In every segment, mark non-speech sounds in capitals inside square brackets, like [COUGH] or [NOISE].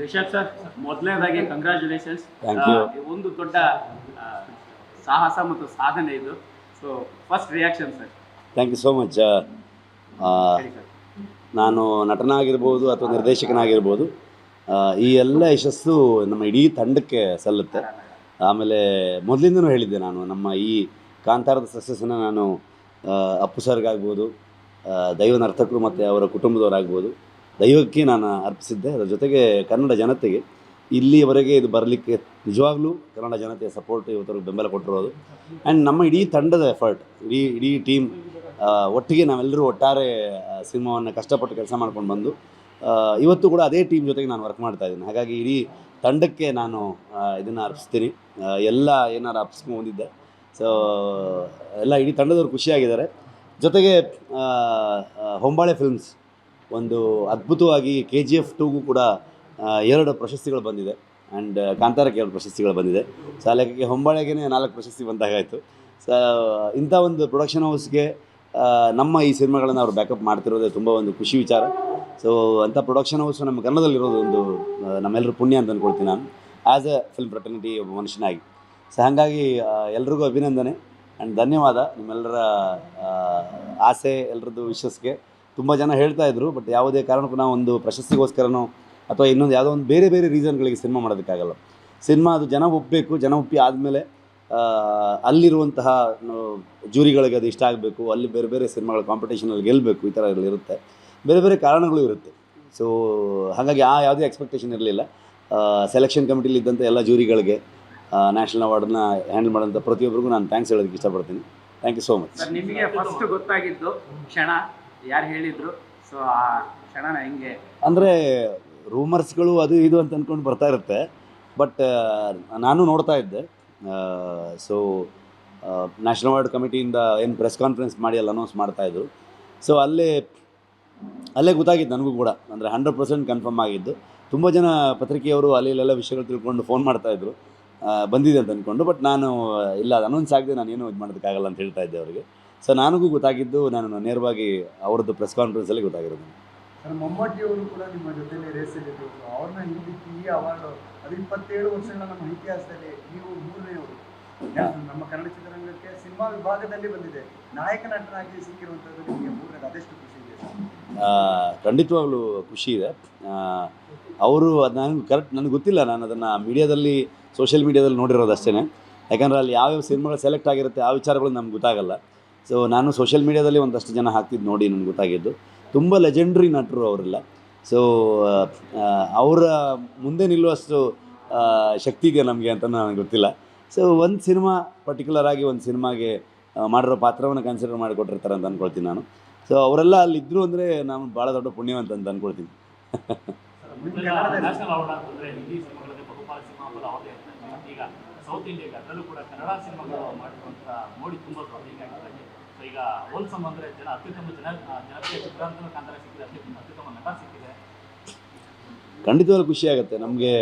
Rishabh sir ಮೊದಲನೇದಾಗಿ congratulations. ಒಂದು ದೊಡ್ಡ ಸಾಹಸ ಮತ್ತು ಸಾಧನೆ ಇದು. So first reaction sir thank you so much ನಾನು ನಟನಾಗಿರ್ಬೋದು ಅಥವಾ ನಿರ್ದೇಶಕನಾಗಿರ್ಬೋದು ಈ ಎಲ್ಲ ಯಶಸ್ಸು ನಮ್ಮ ಇಡೀ ತಂಡಕ್ಕೆ ಸಲ್ಲುತ್ತೆ. ಆಮೇಲೆ ಮೊದಲಿಂದನೂ ಹೇಳಿದ್ದೆ ನಾನು ನಮ್ಮ ಈ ಕಾಂತಾರದ ಸಕ್ಸಸ್ಸನ್ನು ನಾನು ಅಪ್ಪು ಸರ್ಗಾಗ್ಬೋದು ದೈವ ನರ್ತಕರು ಮತ್ತು ಅವರ ಕುಟುಂಬದವರಾಗ್ಬೋದು. ದೈವಕ್ಕೆ ನಾನು ಅರ್ಪಿಸಿದ್ದೆ. ಅದರ ಜೊತೆಗೆ ಕನ್ನಡ ಜನತೆಗೆ, ಇಲ್ಲಿಯವರೆಗೆ ಇದು ಬರಲಿಕ್ಕೆ ನಿಜವಾಗ್ಲೂ ಕನ್ನಡ ಜನತೆಯ ಸಪೋರ್ಟ್ ಇವತ್ತು ಬೆಂಬಲ ಕೊಟ್ಟಿರೋದು. ಆ್ಯಂಡ್ ನಮ್ಮ ಇಡೀ ತಂಡದ ಎಫರ್ಟ್ ಇಡೀ ಇಡೀ ಟೀಮ್ ಒಟ್ಟಿಗೆ ನಾವೆಲ್ಲರೂ ಒಟ್ಟಾರೆ ಸಿನಿಮಾವನ್ನು ಕಷ್ಟಪಟ್ಟು ಕೆಲಸ ಮಾಡ್ಕೊಂಡು ಬಂದು ಇವತ್ತು ಕೂಡ ಅದೇ ಟೀಮ್ ಜೊತೆಗೆ ನಾನು ವರ್ಕ್ ಮಾಡ್ತಾ ಇದ್ದೀನಿ. ಹಾಗಾಗಿ ಇಡೀ ತಂಡಕ್ಕೆ ನಾನು ಇದನ್ನು ಅರ್ಪಿಸ್ತೀನಿ. ಎಲ್ಲ ಏನಾರು ಅರ್ಪಿಸ್ಕೊಂಡು ಬಂದಿದ್ದೆ. ಸೊ ಎಲ್ಲ ಇಡೀ ತಂಡದವರು ಖುಷಿಯಾಗಿದ್ದಾರೆ. ಜೊತೆಗೆ ಹೊಂಬಾಳೆ ಫಿಲ್ಮ್ಸ್ ಒಂದು ಅದ್ಭುತವಾಗಿ ಕೆ ಜಿ ಎಫ್ ಟೂಗೂ ಕೂಡ ಎರಡು ಪ್ರಶಸ್ತಿಗಳು ಬಂದಿದೆ. ಆ್ಯಂಡ್ ಕಾಂತಾರಕ್ಕೆ ಎರಡು ಪ್ರಶಸ್ತಿಗಳು ಬಂದಿದೆ. ಸೊ ಅಲ್ಲಿಗೆ ಹೊಂಬಾಳೆಗೆ ನಾಲ್ಕು ಪ್ರಶಸ್ತಿ ಬಂದಾಗಾಯಿತು. ಸೊ ಇಂಥ ಒಂದು ಪ್ರೊಡಕ್ಷನ್ ಹೌಸ್ಗೆ ನಮ್ಮ ಈ ಸಿನಿಮಾಗಳನ್ನು ಅವ್ರು ಬ್ಯಾಕಪ್ ಮಾಡ್ತಿರೋದೇ ತುಂಬ ಒಂದು ಖುಷಿ ವಿಚಾರ. ಸೊ ಅಂಥ ಪ್ರೊಡಕ್ಷನ್ ಹೌಸ್ ನಮ್ಮ ಕನ್ನಡದಲ್ಲಿರೋದು ಒಂದು ನಮ್ಮೆಲ್ಲರೂ ಪುಣ್ಯ ಅಂತ ಅಂದ್ಕೊಳ್ತೀನಿ ನಾನು. ಆ್ಯಸ್ ಎ ಫಿಲ್ಮ್ ಫ್ರೆಟರ್ನಿಟಿ ಒಬ್ಬ ಮನುಷ್ಯನಾಗಿ. ಸೊ ಹಾಗಾಗಿ ಎಲ್ರಿಗೂ ಅಭಿನಂದನೆ. ಆ್ಯಂಡ್ ಧನ್ಯವಾದ. ನಿಮ್ಮೆಲ್ಲರ ಆಸೆ ಎಲ್ಲರದ್ದು ವಿಶಸ್ಗೆ ತುಂಬ ಜನ ಹೇಳ್ತಾ ಇದ್ರು ಬಟ್ ಯಾವುದೇ ಕಾರಣಕ್ಕೂ ನಾವು ಒಂದು ಪ್ರಶಸ್ತಿಗೋಸ್ಕರನೋ ಅಥವಾ ಇನ್ನೊಂದು ಯಾವುದೋ ಒಂದು ಬೇರೆ ಬೇರೆ ರೀಸನ್ಗಳಿಗೆ ಸಿನಿಮಾ ಮಾಡೋದಕ್ಕಾಗಲ್ಲ. ಸಿನಿಮಾ ಅದು ಜನ ಒಪ್ಪಬೇಕು ಜನ ಒಪ್ಪಿ ಆದಮೇಲೆ ಅಲ್ಲಿರುವಂತಹ ಜೂರಿಗಳಿಗೆ ಅದು ಇಷ್ಟ ಆಗಬೇಕು, ಅಲ್ಲಿ ಬೇರೆ ಬೇರೆ ಸಿನಿಮಾಗಳ ಕಾಂಪಿಟೇಷನಲ್ಲಿ ಗೆಲ್ಲಬೇಕು ಈ ಥರ ಇರುತ್ತೆ. ಬೇರೆ ಬೇರೆ ಕಾರಣಗಳು ಇರುತ್ತೆ. ಸೊ ಹಾಗಾಗಿ ಆ ಯಾವುದೇ ಎಕ್ಸ್ಪೆಕ್ಟೇಷನ್ ಇರಲಿಲ್ಲ. ಸೆಲೆಕ್ಷನ್ ಕಮಿಟಿಲಿ ಇದ್ದಂಥ ಎಲ್ಲ ಜೂರಿಗಳಿಗೆ ನ್ಯಾಷನಲ್ ಅವಾರ್ಡನ್ನ ಹ್ಯಾಂಡಲ್ ಮಾಡೋಂಥ ಪ್ರತಿಯೊಬ್ಬರಿಗೂ ನಾನು ಥ್ಯಾಂಕ್ಸ್ ಹೇಳೋದಕ್ಕೆ ಇಷ್ಟಪಡ್ತೀನಿ. ಥ್ಯಾಂಕ್ ಯು ಸೋ ಮಚ್ ನಿಮಗೆ ಫಸ್ಟ್ ಗೊತ್ತಾಗಿದ್ದು ಕ್ಷಣ. ಯಾರು ಹೇಳಿದ್ರು? ಸೊ ಆ ಕ್ಷಣನ ಹೆಂಗೆ ಅಂದರೆ ರೂಮರ್ಸ್ಗಳು ಅದು ಇದು ಅಂತ ಅಂದ್ಕೊಂಡು ಬರ್ತಾ ಇರುತ್ತೆ. ಬಟ್ ನಾನು ನೋಡ್ತಾ ಇದ್ದೆ. ಸೊ ನ್ಯಾಷನಲ್ ಅವಾರ್ಡ್ ಕಮಿಟಿಯಿಂದ ಏನು ಪ್ರೆಸ್ ಕಾನ್ಫರೆನ್ಸ್ ಮಾಡಿ ಅಲ್ಲಿ ಅನೌನ್ಸ್ ಮಾಡ್ತಾಯಿದ್ರು ಸೊ ಅಲ್ಲೇ ಅಲ್ಲೇ ಗೊತ್ತಾಗಿದ್ದು ನನಗೂ ಕೂಡ. ಅಂದರೆ ಹಂಡ್ರೆಡ್ ಪರ್ಸೆಂಟ್ ಕನ್ಫರ್ಮ್ ಆಗಿದ್ದು. ತುಂಬ ಜನ ಪತ್ರಿಕೆಯವರು ಅಲ್ಲಿ ಇಲ್ಲೆಲ್ಲ ವಿಷಯಗಳು ತಿಳ್ಕೊಂಡು ಫೋನ್ ಮಾಡ್ತಾಯಿದ್ರು ಬಂದಿದೆ ಅಂತ ಅಂದ್ಕೊಂಡು ಬಟ್ ನಾನು ಇಲ್ಲ, ಅದು ಅನೌನ್ಸ್ ಆಗದೆ ನಾನು ಏನು ಇದು ಮಾಡೋದಕ್ಕಾಗಲ್ಲ ಅಂತ ಹೇಳ್ತಾ ಇದ್ದೆ ಅವರಿಗೆ. ಸೊ ನನಗೂ ಗೊತ್ತಾಗಿದ್ದು ನಾನು ನೇರವಾಗಿ ಅವರದ್ದು ಪ್ರೆಸ್ ಕಾನ್ಫರೆನ್ಸಲ್ಲಿ ಗೊತ್ತಾಗಿರೋದು. ಸರ್ ಮಮ್ಮಟ್ಟಿ ಕೂಡ ನಿಮ್ಮ ಜೊತೆಲಿ ರೇಸಲ್ಲಿದ್ದರು ಅವ್ರನ್ನ ಹಿಂದಿಕ್ಕಿ ಈ ಅವಾರ್ಡು ಅದು ಇಪ್ಪತ್ತೇಳು ವರ್ಷಗಳ ನಮ್ಮ ಇತಿಹಾಸದಲ್ಲಿ ನೀವು ಮೂರನೆಯವರು. ನಮ್ಮ ಕನ್ನಡ ಚಿತ್ರರಂಗಕ್ಕೆ ಸಿನಿಮಾ ವಿಭಾಗದಲ್ಲಿ ಬಂದಿದೆ. ನಾಯಕ ನಟನಾಗಿ ಸಿಕ್ಕಿರುವಂಥದ್ದು ನಿಮಗೆ ಮೂರನೇದು ಅದೆಷ್ಟು ಖುಷಿ ಇದೆ? ಖಂಡಿತವಾಗ್ಲೂ ಖುಷಿ ಇದೆ. ಅವರು ಅದು ನನಗೆ ಕರೆಕ್ಟ್ ನನಗೆ ಗೊತ್ತಿಲ್ಲ ನಾನು ಅದನ್ನು ಮೀಡಿಯಾದಲ್ಲಿ ಸೋಷಿಯಲ್ ಮೀಡಿಯಾದಲ್ಲಿ ನೋಡಿರೋದು ಅಷ್ಟೇ ಯಾಕಂದರೆ ಅಲ್ಲಿ ಯಾವ್ಯಾವ ಸಿನಿಮಾಗಳು ಸೆಲೆಕ್ಟ್ ಆಗಿರುತ್ತೆ ಆ ವಿಚಾರಗಳು ನಮ್ಗೆ ಗೊತ್ತಾಗಲ್ಲ. ಸೊ ನಾನು ಸೋಷಿಯಲ್ ಮೀಡಿಯಾದಲ್ಲಿ ಒಂದಷ್ಟು ಜನ ಹಾಕ್ತಿದ್ದು ನೋಡಿ ನನಗೆ ಗೊತ್ತಾಗಿದ್ದು. ತುಂಬ ಲೆಜೆಂಡ್ರಿ ನಟರು ಅವರೆಲ್ಲ. ಸೊ ಅವರ ಮುಂದೆ ನಿಲ್ಲುವಷ್ಟು ಶಕ್ತಿಗೆ ನಮಗೆ ಅಂತ ನನಗೆ ಗೊತ್ತಿಲ್ಲ. ಸೊ ಒಂದು ಸಿನಿಮಾ ಪರ್ಟಿಕ್ಯುಲರ್ ಆಗಿ ಒಂದು ಸಿನಿಮಾಗೆ ಮಾಡಿರೋ ಪಾತ್ರವನ್ನು ಕನ್ಸಿಡರ್ ಮಾಡಿಕೊಟ್ಟಿರ್ತಾರೆ ಅಂತ ಅಂದ್ಕೊಳ್ತೀನಿ ನಾನು. ಸೊ ಅವರೆಲ್ಲ ಅಲ್ಲಿ ಇದ್ರು ಅಂದರೆ ನಾನು ಭಾಳ ದೊಡ್ಡ ಪುಣ್ಯವಂತ ಅಂತ ಅಂದ್ಕೊಳ್ತೀನಿ ಸೌತ್ ಇಂಡಿಯಾಗೆ ಅದರಲ್ಲೂ ಕೂಡ ಕನ್ನಡ ಸಿನಿಮಾಗಳು ಮಾಡಿರುವಂಥ ನೋಡಿ ತುಂಬ ಈಗ ಹೋಲ್ಸಮ್ ಅಂದ್ರೆ ಜನ ಅತ್ಯುತ್ತಮ ಜನ ಜನಪ್ರಿಯ ಚಿತ್ರ ಅಂತ ಕಾಂತಾರ ಸಿಕ್ಕಿದೆ, ಅತ್ಯುತ್ತಮ ಅತ್ಯುತ್ತಮ ನಟ ಸಿಕ್ಕಿದೆ. ಖಂಡಿತವಾಗ್ಲೂ ಖುಷಿ ಆಗುತ್ತೆ. ನಮಗೆ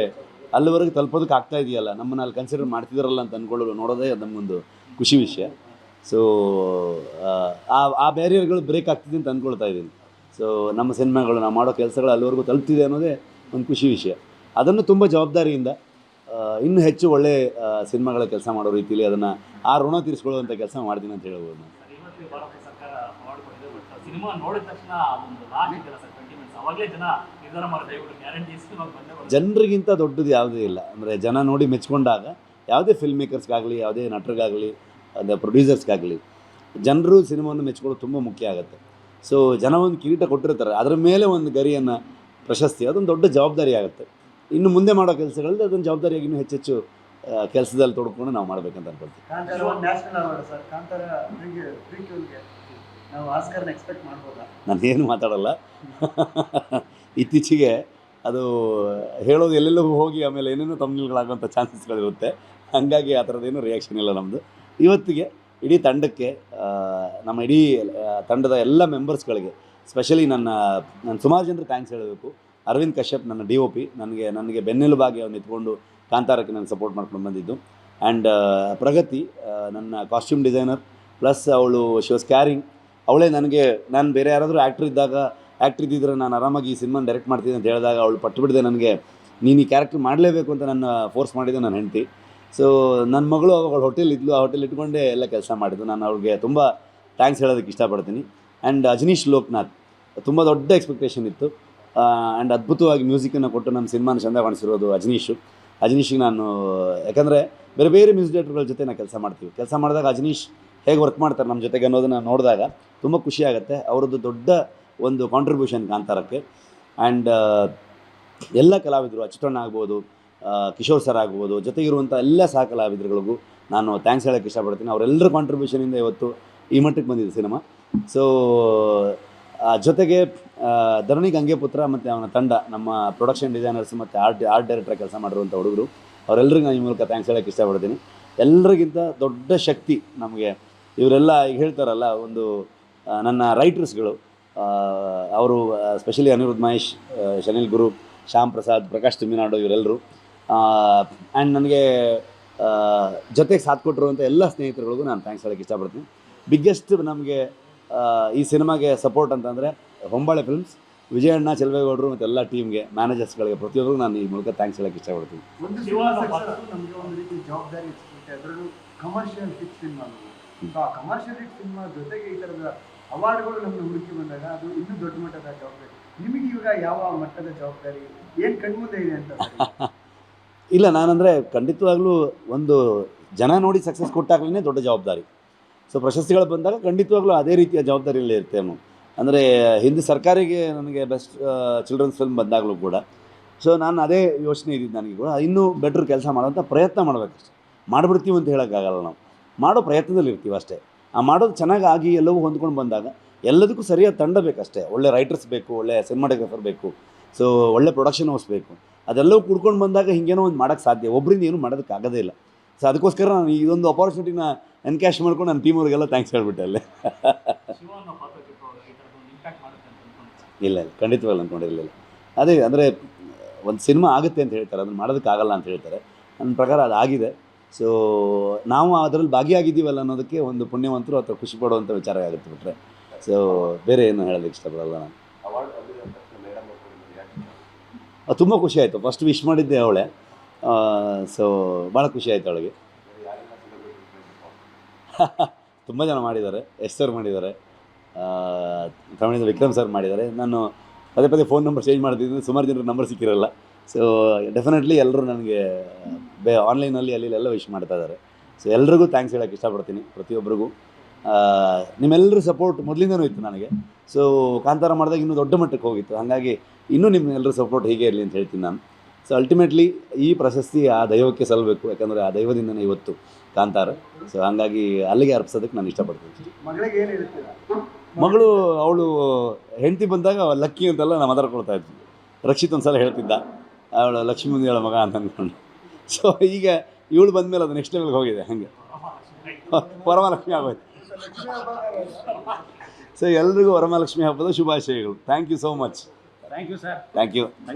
ಅಲ್ಲಿವರೆಗೆ ತಲುಪೋದಕ್ಕೆ ಆಗ್ತಾ ಇದೆಯಲ್ಲ, ನಮ್ಮನ್ನ ಅಲ್ಲಿ ಕನ್ಸಿಡರ್ ಮಾಡ್ತಿದಾರಲ್ಲ ಅಂತ ಅಂದ್ಕೊಳ್ಳೋದು ನೋಡೋದೇ ಅದು ನಮಗೊಂದು ಖುಷಿ ವಿಷಯ. ಸೊ ಆ ಆ ಬ್ಯಾರಿಯರ್ಗಳು ಬ್ರೇಕ್ ಆಗ್ತಿದೆ ಅಂತ ಅಂದ್ಕೊಳ್ತಾ ಇದ್ದೀನಿ. ಸೊ ನಮ್ಮ ಸಿನಿಮಾಗಳು, ನಾವು ಮಾಡೋ ಕೆಲಸಗಳು ಅಲ್ಲಿವರೆಗೂ ತಲುಪ್ತಿದೆ ಅನ್ನೋದೇ ಒಂದು ಖುಷಿ ವಿಷಯ. ಅದನ್ನು ತುಂಬ ಜವಾಬ್ದಾರಿಯಿಂದ ಇನ್ನೂ ಹೆಚ್ಚು ಒಳ್ಳೆ ಸಿನಿಮಾಗಳ ಕೆಲಸ ಮಾಡೋ ರೀತಿಯಲ್ಲಿ ಅದನ್ನು ಆ ಋಣ ತೀರಿಸ್ಕೊಳ್ಳುವಂಥ ಕೆಲಸ ಮಾಡ್ತೀನಿ ಅಂತ ಹೇಳ್ಬೋದು ನಾನು. ಭಾರತ ಸರ್ಕಾರ ಕೊಟ್ಟಿದೆ ಬಟ್ ಸಿನಿಮಾ ನೋಡಿದ ತಕ್ಷಣ ಒಂದು ಲಾಸ್ಟ್ ಇದೆಯಲ್ಲ ಸರ್ ಟ್ವೆಂಟಿ ಮಿನಿಟ್ಸ್ ಅವಾಗಲೇ ಜನ ನಿರ್ಧಾರ ಮಾಡಿದೆ ಇವರು ಗ್ಯಾರಂಟಿ ಇಸ್ತು ನಾವು ಬಂದೆ ಜನರಿಗಿಂತ ದೊಡ್ಡದು ಯಾವುದೇ ಇಲ್ಲ. ಅಂದರೆ ಜನ ನೋಡಿ ಮೆಚ್ಕೊಂಡಾಗ ಯಾವುದೇ ಫಿಲ್ಮ್ ಮೇಕರ್ಸ್ಗಾಗಲಿ ಯಾವುದೇ ನಟರಿಗಾಗಲಿ ಅದೇ ಪ್ರೊಡ್ಯೂಸರ್ಸ್ಗಾಗಲಿ ಜನರು ಸಿನಿಮಾವನ್ನು ಮೆಚ್ಕೊಳ್ಳೋದು ತುಂಬ ಮುಖ್ಯ ಆಗುತ್ತೆ. ಸೊ ಜನ ಒಂದು ಕಿರೀಟ ಕೊಟ್ಟಿರ್ತಾರೆ. ಅದರ ಮೇಲೆ ಒಂದು ಗರಿಯನ್ನು ಪ್ರಶಸ್ತಿ, ಅದೊಂದು ದೊಡ್ಡ ಜವಾಬ್ದಾರಿ ಆಗುತ್ತೆ. ಇನ್ನು ಮುಂದೆ ಮಾಡೋ ಕೆಲಸಗಳಲ್ಲಿ ಅದೊಂದು ಜವಾಬ್ದಾರಿಯಾಗಿ ಇನ್ನೂ ಹೆಚ್ಚೆಚ್ಚು ಕೆಲಸದಲ್ಲಿ ತೊಡ್ಕೊಂಡು ನಾವು ಮಾಡ್ಬೇಕಂತ ಅನ್ಕೊಳ್ತೀವಿ. ನಾನು ಏನು ಮಾತಾಡಲ್ಲ. ಇತ್ತೀಚೆಗೆ ಅದು ಹೇಳೋದು ಎಲ್ಲೆಲ್ಲೂ ಹೋಗಿ ಆಮೇಲೆ ಏನೇನೋ ತಮ್ಮಿಲ್ಗಳಾಗುವಂಥ ಚಾನ್ಸಸ್ಗಳಿರುತ್ತೆ ಹಾಗಾಗಿ ಆ ಥರದ್ದೇನು ರಿಯಾಕ್ಷನ್ ಇಲ್ಲ ನಮ್ಮದು ಇವತ್ತಿಗೆ ಇಡೀ ತಂಡಕ್ಕೆ ನಮ್ಮ ಇಡೀ ತಂಡದ ಎಲ್ಲ ಮೆಂಬರ್ಸ್ಗಳಿಗೆ ಸ್ಪೆಷಲಿ ನನ್ನ ನಾನು ಸುಮಾರು ಜನರು ಥ್ಯಾಂಕ್ಸ್ ಹೇಳಬೇಕು. ಅರವಿಂದ್ ಕಶ್ಯಪ್ ನನ್ನ ಡಿ ಒ ಪಿ ನನಗೆ ನನಗೆ ಬೆನ್ನೆಲುಬಾಗಿ ಅವ್ನು ನಿಂತ್ಕೊಂಡು ಕಾಂತಾರಕ್ಕೆ ನಾನು ಸಪೋರ್ಟ್ ಮಾಡ್ಕೊಂಡು ಬಂದಿದ್ದು. ಆ್ಯಂಡ್ ಪ್ರಗತಿ ನನ್ನ ಕಾಸ್ಟ್ಯೂಮ್ ಡಿಸೈನರ್ ಪ್ಲಸ್ ಅವಳು ಶಿ ವಾಸ್ ಕ್ಯಾರಿಂಗ್ ಅವಳೇ ನನಗೆ, ನಾನು ಬೇರೆ ಯಾರಾದರೂ ಆ್ಯಕ್ಟ್ರ್ ಇದ್ದಾಗ ಆ್ಯಕ್ಟ್ರ್ ಇದ್ದಿದ್ರೆ ನಾನು ಆರಾಮಾಗಿ ಈ ಸಿನಿಮಾನ ಡೈರೆಕ್ಟ್ ಮಾಡ್ತೀನಿ ಅಂತ ಹೇಳಿದಾಗ ಅವಳು ಪಟ್ಟು ಬಿಡದೆ ನನಗೆ, ನೀನು ಈ ಕ್ಯಾರೆಕ್ಟ್ರ್ ಮಾಡಲೇಬೇಕು ಅಂತ ನನ್ನ ಫೋರ್ಸ್ ಮಾಡಿದೆ ನನ್ನ ಹೆಂಡತಿ. ಸೊ ನನ್ನ ಮಗಳು ಅವಾಗ ಹೋಟೆಲ್ ಇದ್ಲು, ಆ ಹೋಟೆಲ್ ಇಟ್ಕೊಂಡೇ ಎಲ್ಲ ಕೆಲಸ ಮಾಡಿದ್ದು. ನಾನು ಅವ್ರಿಗೆ ತುಂಬ ಥ್ಯಾಂಕ್ಸ್ ಹೇಳೋದಕ್ಕೆ ಇಷ್ಟಪಡ್ತೀನಿ. ಆ್ಯಂಡ್ ಅಜನೀಶ್ ಲೋಕನಾಥ್, ತುಂಬ ದೊಡ್ಡ ಎಕ್ಸ್ಪೆಕ್ಟೇಷನ್ ಇತ್ತು. ಆ್ಯಂಡ್ ಅದ್ಭುತವಾಗಿ ಮ್ಯೂಸಿಕನ್ನು ಕೊಟ್ಟು ನಮ್ಮ ಸಿನಿಮಾನ ಚಂದ ಕಾಣಿಸಿರೋದು ಅಜನೀಶು. ಅಜನೀಶ್ಗೆ ನಾನು, ಯಾಕಂದರೆ ಬೇರೆ ಬೇರೆ ಮ್ಯೂಸಿಕ್ ಡೈರೆಕ್ಟರ್ಗಳ ಜೊತೆ ನಾವು ಕೆಲಸ ಮಾಡ್ತೀವಿ. ಕೆಲಸ ಮಾಡಿದಾಗ ಅಜನೀಶ್ ಹೇಗೆ ವರ್ಕ್ ಮಾಡ್ತಾರೆ ನಮ್ಮ ಜೊತೆಗೆ ಅನ್ನೋದನ್ನು ನೋಡಿದಾಗ ತುಂಬ ಖುಷಿ ಆಗುತ್ತೆ. ಅವರದ್ದು ದೊಡ್ಡ ಒಂದು ಕಾಂಟ್ರಿಬ್ಯೂಷನ್ ಕಾಂತಾರಕ್ಕೆ. ಆ್ಯಂಡ್ ಎಲ್ಲ ಕಲಾವಿದರು ಅಚ್ಚುತಣ್ಣ ಆಗ್ಬೋದು ಕಿಶೋರ್ ಸರ್ ಆಗ್ಬೋದು ಜೊತೆಗಿರುವಂಥ ಎಲ್ಲ ಸಹ ಕಲಾವಿದರುಗಳಿಗೂ ನಾನು ಥ್ಯಾಂಕ್ಸ್ ಹೇಳೋಕ್ಕೆ ಇಷ್ಟಪಡ್ತೀನಿ. ಅವರೆಲ್ಲರ ಕಾಂಟ್ರಿಬ್ಯೂಷನಿಂದ ಇವತ್ತು ಈ ಮಟ್ಟಕ್ಕೆ ಬಂದಿದೆ ಸಿನಿಮಾ. ಸೊ ಜೊತೆಗೆ ಧರಣಿ ಗಂಗೆಪುತ್ರ ಮತ್ತು ಅವನ ತಂಡ, ನಮ್ಮ ಪ್ರೊಡಕ್ಷನ್ ಡಿಸೈನರ್ಸ್ ಮತ್ತು ಆರ್ಟ್ ಆರ್ಟ್ ಡೈರೆಕ್ಟರ್ ಕೆಲಸ ಮಾಡಿರುವಂಥ ಹುಡುಗರು ಅವರೆಲ್ಲರಿಗೂ ನಾನು ಈ ಮೂಲಕ ಥ್ಯಾಂಕ್ಸ್ ಹೇಳೋಕ್ಕೆ ಇಷ್ಟಪಡ್ತೀನಿ. ಎಲ್ಲರಿಗಿಂತ ದೊಡ್ಡ ಶಕ್ತಿ ನಮಗೆ, ಇವರೆಲ್ಲ ಈಗ ಹೇಳ್ತಾರಲ್ಲ, ಒಂದು ನನ್ನ ರೈಟರ್ಸ್ಗಳು ಅವರು ಸ್ಪೆಷಲಿ ಅನಿರುದ್ಧ ಮಹೇಶ್ ಶನಿಲ್ ಗುರು ಶ್ಯಾಮ್ ಪ್ರಸಾದ್ ಪ್ರಕಾಶ್ ತುಮಿನಾಡು ಇವರೆಲ್ಲರೂ ಆ್ಯಂಡ್ ನನಗೆ ಜೊತೆಗೆ ಸಾಥ್ ಕೊಟ್ಟಿರುವಂಥ ಎಲ್ಲ ಸ್ನೇಹಿತರುಗಳಿಗೂ ನಾನು ಥ್ಯಾಂಕ್ಸ್ ಹೇಳೋಕ್ಕೆ ಇಷ್ಟಪಡ್ತೀನಿ. ಬಿಗ್ಗೆಸ್ಟ್ ನಮಗೆ ಈ ಸಿನಿಮಾಗೆ ಸಪೋರ್ಟ್ ಅಂತಂದರೆ ಹೊಂಬಾಳೆ ಫಿಲ್ಮ್ಸ್ ವಿಜಯಣ್ಣ ಚೆಲುವೇಗೌಡರು ಮತ್ತು ಎಲ್ಲ ಟೀಮ್ಗೆ ಮ್ಯಾನೇಜರ್ಸ್ಗಳಿಗೆ ಪ್ರತಿಯೊಬ್ಬರು ನಾನು ಈ ಮೂಲಕ ಥ್ಯಾಂಕ್ಸ್ ಹೇಳಕ್ಕೆ ಇಷ್ಟಪಡ್ತೀನಿ. ಕಮರ್ಷಿಯಲ್ ಹಿಟ್ ಸಿನಿಮಾ ಸೊ ಆ ಕಮರ್ಷಿಯಲ್ ಹಿಟ್ ಸಿನಿಮಾ ಜೊತೆಗೆ ಈ ಥರದ ಅವಾರ್ಡ್ಗಳು ನಮ್ಮನ್ನು ಹುಡುಕಿ ಬಂದಾಗ ಅದು ಇನ್ನೂ ದೊಡ್ಡ ಮಟ್ಟದ ಜವಾಬ್ದಾರಿ. ನಿಮಗೆ ಇವಾಗ ಯಾವ ಮಟ್ಟದ ಜವಾಬ್ದಾರಿ? ಏನು ಕಣ್ಮುಂದೆ ಇದೆ ಅಂತ? [LAUGHS] ಇಲ್ಲ ನಾನಂದರೆ ಖಂಡಿತವಾಗ್ಲೂ ಒಂದು ಜನ ನೋಡಿ ಸಕ್ಸಸ್ ಕೊಟ್ಟಾಗಲೇ ದೊಡ್ಡ ಜವಾಬ್ದಾರಿ. ಸೊ ಪ್ರಶಸ್ತಿಗಳು ಬಂದಾಗ ಖಂಡಿತವಾಗ್ಲೂ ಅದೇ ರೀತಿಯ ಜವಾಬ್ದಾರಿಯಲ್ಲೇ ಇರ್ತೇವೆ ಅಂದರೆ ಹಿಂದೆ ಸರ್ಕಾರಿಗೆ ನನಗೆ ಬೆಸ್ಟ್ ಚಿಲ್ಡ್ರನ್ಸ್ ಫಿಲ್ಮ್ ಬಂದಾಗಲೂ ಕೂಡ. ಸೊ ನಾನು ಅದೇ ಯೋಚನೆ ಇದ್ದಿದ್ದು ನನಗೆ ಕೂಡ, ಇನ್ನೂ ಬೆಟ್ರ್ ಕೆಲಸ ಮಾಡೋಂಥ ಪ್ರಯತ್ನ ಮಾಡಬೇಕಷ್ಟೆ. ಮಾಡಿಬಿಡ್ತೀವಿ ಅಂತ ಹೇಳೋಕ್ಕಾಗಲ್ಲ ನಾವು. ಮಾಡೋ ಪ್ರಯತ್ನದಲ್ಲಿ ಇರ್ತೀವಿ ಅಷ್ಟೇ. ಆ ಮಾಡೋದು ಚೆನ್ನಾಗಿ ಎಲ್ಲವೂ ಹೊಂದ್ಕೊಂಡು ಬಂದಾಗ ಎಲ್ಲದಕ್ಕೂ ಸರಿಯಾದ ತಂಡ ಬೇಕಷ್ಟೇ. ಒಳ್ಳೆ ರೈಟರ್ಸ್ ಬೇಕು, ಒಳ್ಳೆ ಸಿನಿಮಾಟೋಗ್ರಫರ್ ಬೇಕು ಸೊ ಒಳ್ಳೆ ಪ್ರೊಡಕ್ಷನ್ ಹೌಸ್ ಬೇಕು. ಅದೆಲ್ಲವೂ ಕುಡ್ಕೊಂಡು ಬಂದಾಗ ಹಿಂಗೇನೋ ಒಂದು ಮಾಡೋಕ್ಕೆ ಸಾಧ್ಯ. ಒಬ್ಬರಿಂದ ಏನು ಮಾಡೋದಕ್ಕೆ ಆಗೋದೇ ಇಲ್ಲ. ಸೊ ಅದಕ್ಕೋಸ್ಕರ ನಾನು ಇದೊಂದು ಅಪಾರ್ಚುನಿಟಿನ ಎನ್ಕ್ಯಾಶ್ ಮಾಡ್ಕೊಂಡು ನನ್ನ ಟೀಮ್ ಅವ್ರಿಗೆಲ್ಲ ಥ್ಯಾಂಕ್ಸ್ ಹೇಳ್ಬಿಟ್ಟೆ ಅಲ್ಲೇ. ಇಲ್ಲ ಇಲ್ಲ ಖಂಡಿತವಾಗಿ ಅಂದ್ಕೊಂಡಿರಲಿಲ್ಲ ಅದೇ, ಅಂದರೆ, ಒಂದು ಸಿನಿಮಾ ಆಗುತ್ತೆ ಅಂತ ಹೇಳ್ತಾರೆ, ಅದನ್ನು ಮಾಡೋದಕ್ಕಾಗಲ್ಲ ಅಂತ ಹೇಳ್ತಾರೆ. ನನ್ನ ಪ್ರಕಾರ ಅದು ಆಗಿದೆ. ಸೊ ನಾವು ಅದರಲ್ಲಿ ಭಾಗಿಯಾಗಿದ್ದೀವಲ್ಲ ಅನ್ನೋದಕ್ಕೆ ಒಂದು ಪುಣ್ಯವಂತರು ಅಥವಾ ಖುಷಿ ಪಡುವಂಥ ವಿಚಾರ ಆಗುತ್ತೆ ಬಿಟ್ರೆ. ಸೊ ಬೇರೆ ಏನು ಹೇಳೋದಕ್ಕೆ ಇಷ್ಟಪಡಲ್ಲ ನಾನು. ತುಂಬ ಖುಷಿ ಆಯಿತು. ಫಸ್ಟ್ ವಿಶ್ ಮಾಡಿದ್ದೆ ಅವಳೆ. ಸೊ ಭಾಳ ಖುಷಿ ಆಯಿತು ಅವಳಿಗೆ. [LAUGHS] ತುಂಬ ಜನ ಮಾಡಿದ್ದಾರೆ. ಎಸ್ ಸರ್ ಮಾಡಿದ್ದಾರೆ. ತಮಿಳಿಂದ ವಿಕ್ರಮ್ ಸರ್ ಮಾಡಿದ್ದಾರೆ. ನಾನು ಪದೇ ಪದೇ ಫೋನ್ ನಂಬರ್ ಚೇಂಜ್ ಮಾಡ್ತಿದ್ದೀನಿ ಸುಮಾರು ಜನರು ನಂಬರ್ ಸಿಕ್ಕಿರಲ್ಲ. ಸೊ ಡೆಫಿನೆಟ್ಲಿ ಎಲ್ಲರೂ ನನಗೆ, ಬೇ ಆನ್ಲೈನಲ್ಲಿ ಅಲ್ಲಿ ಎಲ್ಲ ವಿಶ್ ಮಾಡ್ತಾ ಇದ್ದಾರೆ. ಸೊ ಎಲ್ರಿಗೂ ಥ್ಯಾಂಕ್ಸ್ ಹೇಳೋಕ್ಕೆ ಇಷ್ಟಪಡ್ತೀನಿ ಪ್ರತಿಯೊಬ್ಬರಿಗೂ ನಿಮ್ಮೆಲ್ಲರೂ ನಿಮ್ಮೆಲ್ಲರ ಸಪೋರ್ಟ್ ಮೊದಲಿಂದನೂ ಇತ್ತು ನನಗೆ. ಸೊ ಕಾಂತಾರ ಮಾಡಿದಾಗ ಇನ್ನೂ ದೊಡ್ಡ ಮಟ್ಟಕ್ಕೆ ಹೋಗಿತ್ತು. ಹಾಗಾಗಿ ಇನ್ನೂ ನಿಮ್ಮ ಎಲ್ಲರ ಸಪೋರ್ಟ್ ಹೀಗೆ ಇರಲಿ ಅಂತ ಹೇಳ್ತೀನಿ ನಾನು. ಸೊ ಅಲ್ಟಿಮೇಟ್ಲಿ ಈ ಪ್ರಶಸ್ತಿ ಆ ದೈವಕ್ಕೆ ಸಲ್ಲಬೇಕು ಯಾಕಂದರೆ ಆ ದೈವದಿಂದನೇ ಇವತ್ತು ಕಾಂತಾರ. ಸೊ ಹಾಗಾಗಿ ಅಲ್ಲಿಗೆ ಅರ್ಪಿಸೋದಕ್ಕೆ ನಾನು ಇಷ್ಟಪಡ್ತೀನಿ. ಮಗಳಿಗೆ ಏನು ಹೇಳ್ತೀರಾ ಮಗಳು ಅವಳು ಹೆಂಡತಿ ಬಂದಾಗ ಲಕ್ಕಿ ಅಂತೆಲ್ಲ ನಾನು ಮಾತಾಡ್ಕೊಳ್ತಾ ಇದ್ವಿ. ರಕ್ಷಿತ್ ಒಂದು ಸಲ ಹೇಳ್ತಿದ್ದ ಅವಳು ಲಕ್ಷ್ಮೀ ಮುಂದೆ ಮಗ ಅಂತ ಅಂದ್ಕೊಂಡು. ಸೊ ಈಗ ಇವಳು ಬಂದಮೇಲೆ ಅದು ನೆಕ್ಸ್ಟ್ ಲೆವೆಲ್ಗೆ ಹೋಗಿದೆ ಹಾಗೆ. ವರಮಹಾಲಕ್ಷ್ಮಿ ಆಗೋಯ್ತು. ಸೊ ಎಲ್ರಿಗೂ ವರಮಹಾಲಕ್ಷ್ಮಿ ಹಬ್ಬದ ಶುಭಾಶಯಗಳು. Thank you so much thank you sir thank you